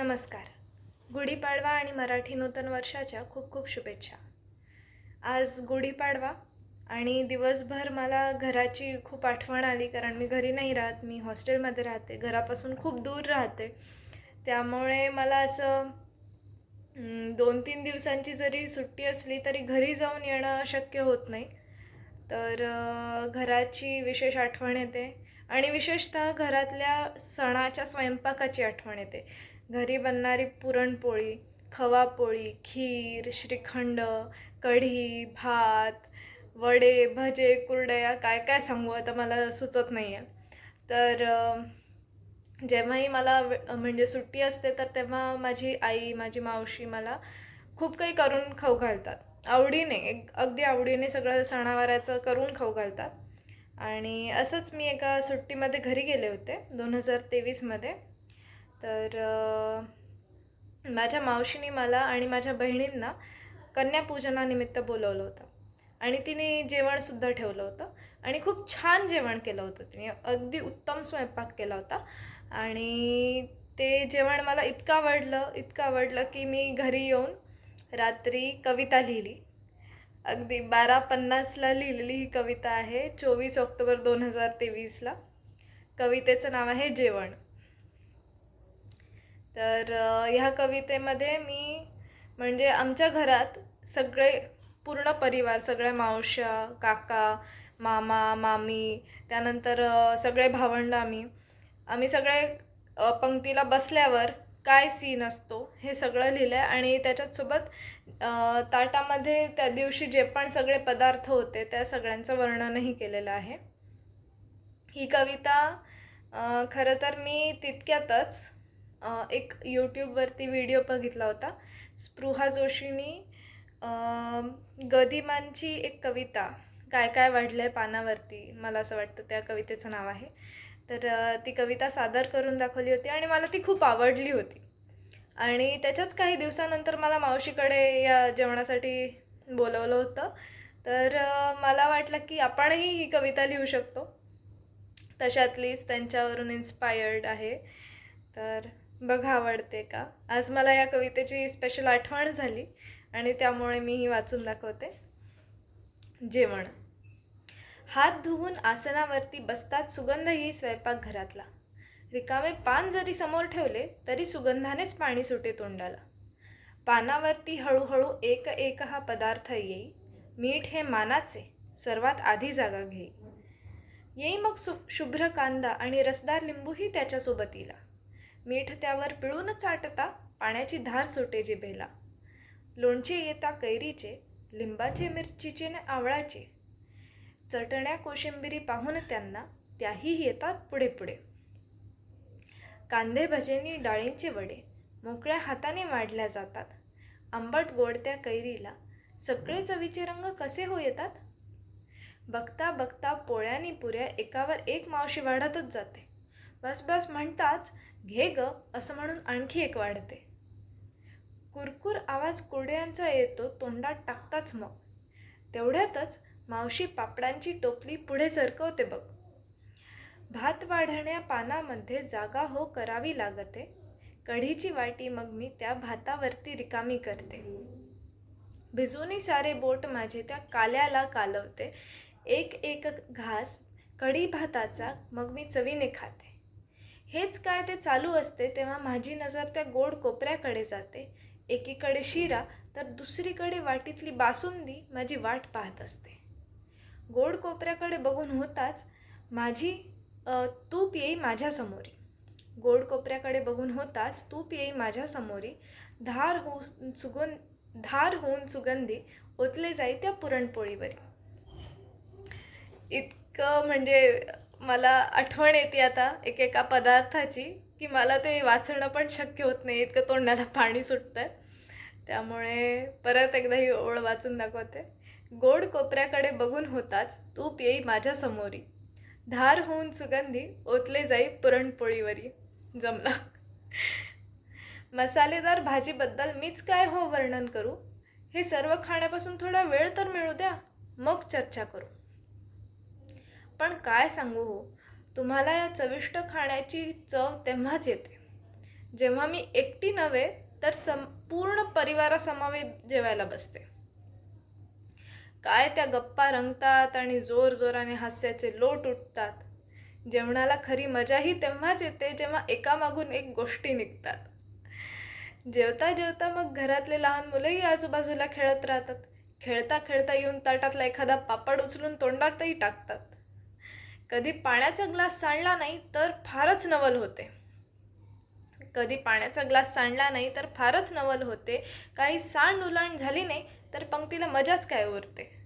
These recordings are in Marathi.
नमस्कार. गुढीपाडवा आणि मराठी नूतन वर्षाच्या खूप खूप शुभेच्छा. आज गुढीपाडवा आणि दिवसभर मला घराची खूप आठवण आली कारण मी घरी नाही राहत मी हॉस्टेलमध्ये राहते घरापासून खूप दूर राहते. त्यामुळे मला असं दोन तीन दिवसांची जरी सुट्टी असली तरी घरी जाऊन येणं शक्य होत नाही. तर घराची विशेष आठवण येते आणि विशेषतः घरातल्या सणाच्या स्वयंपाकाची आठवण येते. घरी बनणारी पुरणपोळी खवापोळी खीर श्रीखंड कढी भात वडे भजे कुरडया काय काय सांगू आता मला सुचत नाही आहे तर जेव्हाही मला म्हणजे सुट्टी असते तर तेव्हा माझी आई माझी मावशी मला खूप काही करून खाऊ घालतात. आवडीने एक अगदी आवडीने सगळं सणावाराचं करून खाऊ घालतात. आणि असंच मी एका सुट्टीमध्ये घरी गेले होते दोन हजार तेवीसमध्ये. तर माझ्या मावशीने मला आणि माझ्या बहिणींना कन्यापूजनानिमित्त बोलवलं होतं. आणि तिने जेवणसुद्धा ठेवलं होतं. आणि खूप छान जेवण केलं होतं तिने. अगदी उत्तम स्वयंपाक केला होता. आणि ते जेवण मला इतकं आवडलं इतकं आवडलं की मी घरी येऊन रात्री कविता लिहिली. अगदी बारा पन्नासला लिहिलेली ही कविता आहे. चोवीस ऑक्टोबर दोन हजार तेवीसला. कवितेचं नाव आहे जेवण. तर ह्या कवितेमध्ये मी म्हणजे आमच्या घरात सगळे पूर्ण परिवार सगळ्या मावश्या काका मामा मामी त्यानंतर सगळे भावंड आम्ही आम्ही सगळे पंक्तीला बसल्यावर काय सीन असतो हे सगळं लिहिलं आहे आणि त्याच्यातसोबत ताटामध्ये त्या दिवशी जे पण सगळे पदार्थ होते त्या सगळ्यांचं वर्णनही केलेलं आहे. ही कविता खरं तर मी तितक्यातच एक यूट्यूबवरती व्हिडिओ बघितला होता. स्पृहा जोशीनी गदिमांची एक कविता काय काय वाढलं आहे पानावरती मला असं वाटतं त्या कवितेचं नाव आहे. तर ती कविता सादर करून दाखवली होती आणि मला ती खूप आवडली होती. आणि त्याच्याच काही दिवसानंतर मला मावशीकडे या जेवणासाठी बोलवलं होतं. तर मला वाटलं की आपणही ही कविता लिहू शकतो. तशातलीच त्यांच्यावरून इन्स्पायर्ड आहे. तर बघा आवडते का? आज मला या कवितेची स्पेशल आठवण झाली आणि त्यामुळे मी ही वाचून दाखवते. जेवण. हात धुवून आसनावरती बसतात सुगंधही स्वयंपाकघरातला रिकामे पान जरी समोर ठेवले तरी सुगंधानेच पाणी सुटे तोंडाला. पानावरती हळूहळू एक एक हा पदार्थ येई. मीठ हे मानाचे सर्वात आधी जागा घेई. येई मग सु शुभ्र कांदा आणि रसदार लिंबूही त्याच्यासोबत येला मीठ त्यावर पिळून चाटता पाण्याची धार सुटे जिभेला. लोणचे येता कैरीचे लिंबाचे मिरचीचे न आवळाचे. चटण्या कोशिंबिरी पाहून त्यांना त्याही येतात पुढे पुढे. कांदे भजेनी डाळींचे वडे मोकळ्या हाताने वाढल्या जातात. आंबट गोड त्या कैरीला सगळे चवीचे रंग कसे हो येतात? बघता बघता पोळ्यानी पुऱ्या एकावर एक मावशी वाढतच जाते. बस बस म्हणताच घे ग असं म्हणून आणखी एक वाढते. कुरकुर आवाज कुरड्यांचा येतो तोंडात टाकताच मग. तेवढ्यातच मावशी पापडांची टोपली पुढे सरकवते बघ. भात वाढण्या पानामध्ये जागा हो करावी लागते. कढीची वाटी मग मी त्या भातावरती रिकामी करते. भिजूनी सारे बोट माझे त्या काल्याला कालवते. एक एक घास कढी भाताचा मग मी चवीने खाते. हेच काय ते चालू असते तेव्हा माझी नजर त्या गोड कोपऱ्याकडे जाते. एकीकडे शिरा तर दुसरीकडे वाटीतली बासुंदी माझी वाट पाहत असते. गोड कोपऱ्याकडे बघून होताच माझी तूप येई माझ्यासमोरी गोड कोपऱ्याकडे बघून होताच तूप येई माझ्यासमोरी धार होऊन सुगंध धार होऊन सुगंधी ओतले जाई त्या पुरणपोळीवरी. इतकं म्हणजे मला आठवण येते आता एकेका पदार्थाची की मला ते वाचणं पण शक्य होत नाही इतकं तोंडाला पाणी सुटतं त्यामुळे परत एकदा ही ओळ वाचून दाखवते. गोड कोपऱ्याकडे बघून होताच तूप येई माझ्या समोरी. धार होऊन सुगंधी ओतले जाई पुरणपोळीवरी. जमला. मसालेदार भाजीबद्दल मीच काय हो वर्णन करू? हे सर्व खाण्यापासून थोडा वेळ तर मिळू द्या. मग चर्चा करू. पण काय सांगू हो? तुम्हाला या चविष्ट खाण्याची चव तेव्हाच येते. जेव्हा मी एकटी नव्हे तर संपूर्ण परिवारासमवेत जेवायला बसते. काय त्या गप्पा रंगतात आणि जोर जोराने हास्याचे लोट उठतात. जेवणाला खरी मजाही तेव्हाच येते जेव्हा एकामागून एक गोष्टी निघतात. जेवता जेवता मग घरातले लहान मुलंही आजूबाजूला खेळत राहतात. खेळता खेळता येऊन ताटातला एखादा पापड उचलून तोंडातही टाकतात. कधी पाण्याचा ग्लास सांडला नाही तर फारच नवल होते. कधी पाण्याचा ग्लास सांडला नाही तर फारच नवल होते. काही सांड उलांड झाली नाही तर पंक्तीला मजाच काय उरते?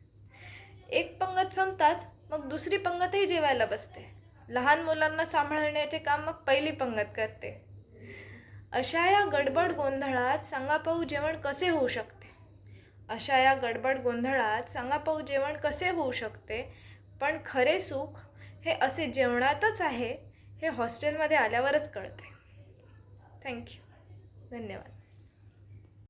एक पंगत संपताच मग दुसरी पंगतही जेवायला बसते. लहान मुलांना सांभाळण्याचे काम मग पहिली पंगत करते. अशा या गडबड गोंधळात सांगापाऊ जेवण कसे होऊ शकते? अशा या गडबड गोंधळात सांगापाऊ जेवण कसे होऊ शकते? पण खरे सुख हे असे जेवणातच आहे हे हॉस्टेलमध्ये आल्यावरच कळते थँक्यू धन्यवाद.